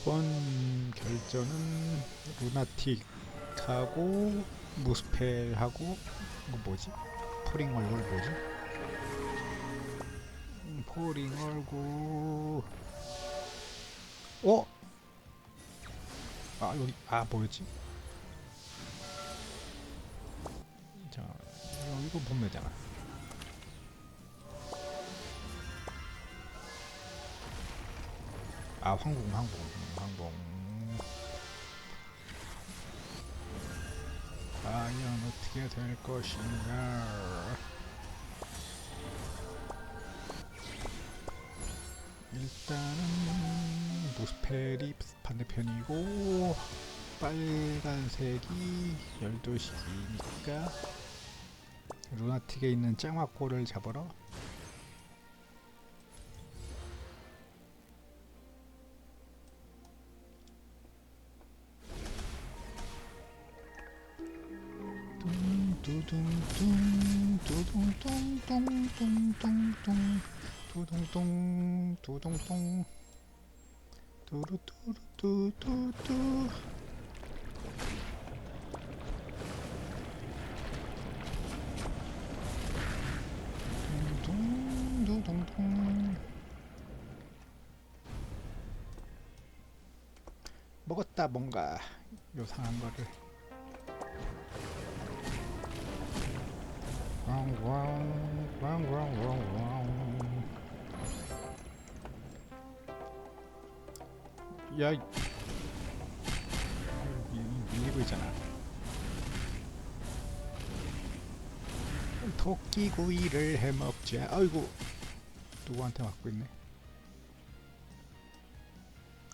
이번 결전은 루나틱하고 무스펠하고 이거 뭐지? 포링 얼굴 뭐지? 음, 포링 얼굴 어? 아 여기 아 뭐였지? 자 이거 보면 되잖아 아 황궁 황궁 음, 황궁 과연 어떻게 될 것인가? 일단은 무스펠이 반대편이고 빨간색이 12시기니까 루나틱에 있는 짱화골을 잡으러 두둥둥 두둥둥 둥둥둥둥 두둥둥 두둥둥 두루두루두두두 둥둥 두둥둥 먹었다 뭔가 요상한 거를 야, 밀리고 있잖아. 토끼 구이를 해 먹자. 아이고, 누구한테 맞고 있네.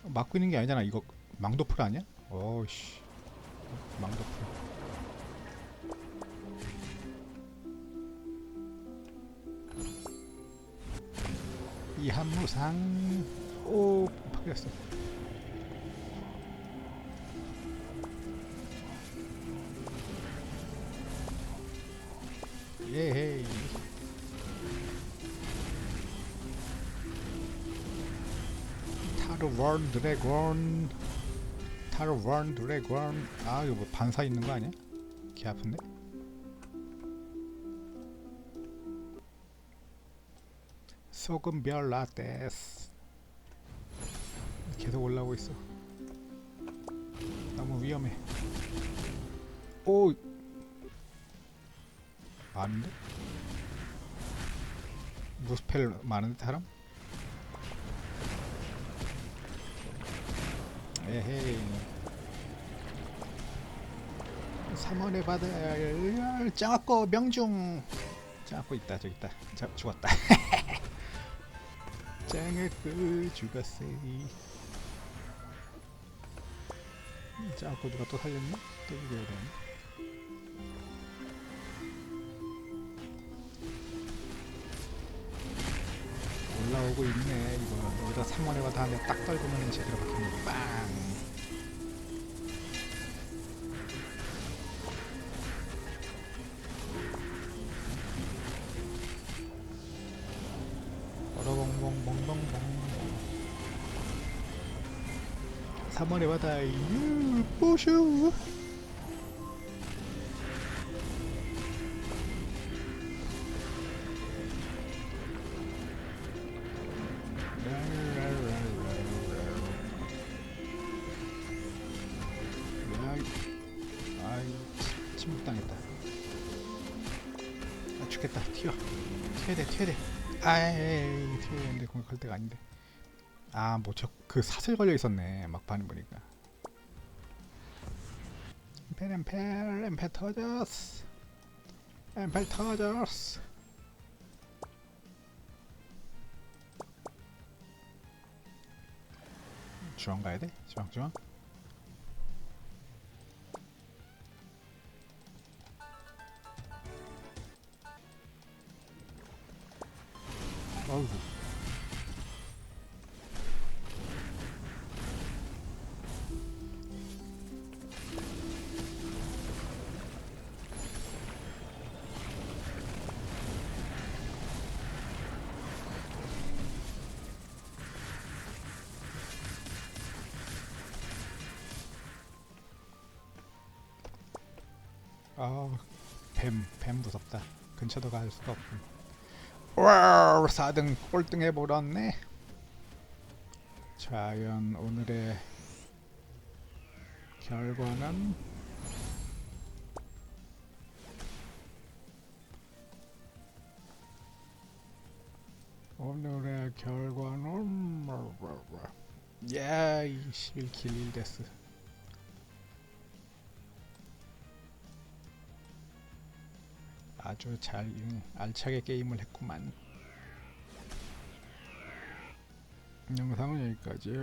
어, 맞고 있는 게 아니잖아. 이거 망도풀 아니야? 어이씨, 망도풀. 이 한무상. 오 파괴했어. 예헤이 타르원 드래곤. 타르원 드래곤. 아 이거 뭐 반사 있는 거 아니야? 개 아픈데? 소금별 라떼스 계속 올라오고 있어. 너무 위험해. 오! 많은데? 무스펠 많은데 사람? 에헤이. 3월의 바다를 짱아꺼 명중. 짱아꺼 있다 저기 있다. 자, 죽었다 짱아꺼 죽었어요 짱아꺼 누가 또 살렸나? 또 이겨야 되네. 올라오고 있네 이거. 여기다 3월에 바다 하면 딱 떨구면 제대로 박히는 빵 3월의 바다 유 보슈. 아이 튀어야 돼 튀어야 돼. 아이 튀어야 되는데 공격할 때가 아닌데 아 뭐 저 그 사슬 걸려 있었네 막판에 보니까. 엠펠 엠펠 터졌어. 엠펠 터졌어. 중앙 가야 돼? 중앙 중앙 아이 아, 뱀, 뱀 무섭다. 근처도 갈 수가 없군. 와, 4등 꼴등 해 버렸네. 과연 오늘의 결과는 오늘의 결과는 야, 21킬 1데스. 아주 잘 응, 알차게 게임을 했구만. 영상은 여기까지.